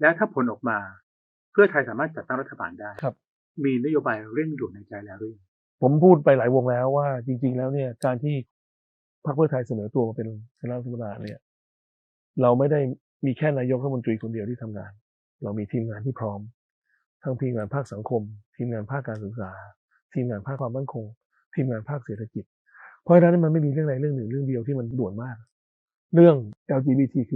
แล้วถ้าผลออกมา เพื่อไทยสามารถจัดตั้งรัฐบาลได้ครับ มีนโยบายเร่งด่วนในใจแล้วหรือยังผมพูดไปหลายวงแล้วว่าจริง ๆ แล้วเนี่ย การที่พรรคเพื่อไทยเสนอตัวมาเป็นคณะรัฐมนตรีเนี่ย เราไม่ได้มีแค่นายกรัฐมนตรีคนเดียวที่ทำงาน เรามีทีมงานที่พร้อม ทั้งทีมงานภาคสังคม ทีมงานภาคการศึกษา ทีมงานภาคความมั่นคง ทีมงานภาคเศรษฐกิจ เพราะฉะนั้นมันไม่มีเรื่องใดเรื่องหนึ่งเรื่องเดียวที่มันด่วนมาก เรื่อง LGBTQ+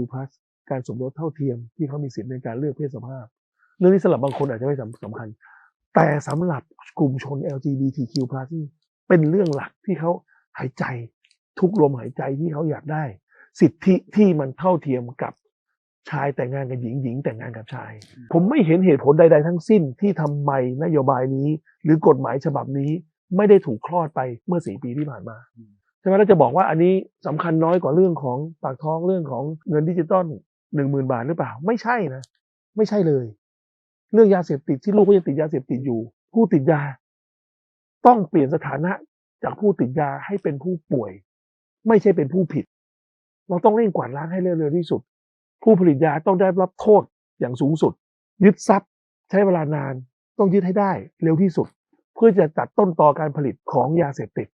การสมรสเท่าเทียมที่เขามีสิทธิในการเลือกเพศสภาพ เรื่องนี้สำหรับบางคนอาจจะไม่สำสำคัญ แต่สำหรับกลุ่มชน LGBTQ+ นี่เป็นเรื่องหลักที่เขาหายใจทุกลมหายใจที่เขาอยากได้ สิทธิที่มันเท่าเทียมกับชายแต่งงานกับหญิงหญิงแต่งงานกับชาย ผมไม่เห็นเหตุผลใด ๆ ทั้งสิ้นที่ทำไมนโยบายนี้ หรือกฎหมายฉบับนี้ไม่ได้ถูกคลอดไปเมื่อสี่ปีที่ผ่านมา ใช่ไหมเราจะบอกว่าอันนี้สำคัญน้อยกว่าเรื่องของปากท้องเรื่องของเงินดิจิตอลหนึ่งหมื่นบาทหรือเปล่า ไม่ใช่นะ ไม่ใช่เลย เรื่องยาเสพติดที่ลูกก็ยังติดยาเสพติดอยู่ ผู้ติดยา ต้องเปลี่ยนสถานะจากผู้ติดยาให้เป็นผู้ป่วย ไม่ใช่เป็นผู้ผิด เราต้องเร่งกวาดล้างให้เร็วที่สุด ผู้ผลิตยาต้องได้รับโทษอย่างสูงสุด ยึดทรัพย์ ใช้เวลานาน ต้องยึดให้ได้เร็วที่สุด เพื่อจะตัดต้นตอการผลิตของยาเสพติด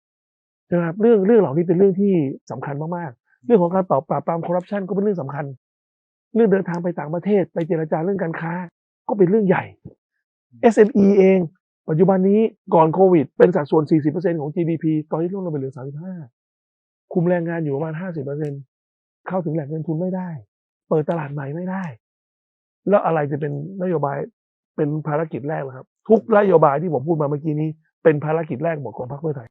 นะครับเรื่องเรื่องเหล่านี้เป็นเรื่องที่สำคัญมากๆ เรื่องของการปราบปราบปรามคอร์รัปชันก็เป็นเรื่องสำคัญ เรื่องเดินทางไปต่างประเทศไปเจรจาเรื่องการค้า ก็เป็นเรื่องใหญ่ SME เอง ปัจจุบันนี้ก่อนโควิด เป็นสัดส่วน 40%ของ GDP ตอนนี้ลดลงไปเหลือ 35 คุมแรงงานอยู่ประมาณ 50%เข้าถึงแหล่งเงินทุนไม่ได้ เปิดตลาดใหม่ไม่ได้ แล้วอะไรจะเป็นนโยบายเป็นภารกิจแรกล่ะครับ ทุกนโยบายที่ผมพูดมาเมื่อกี้นี้เป็นภารกิจแรกหมดของพรรคเพื่อไทย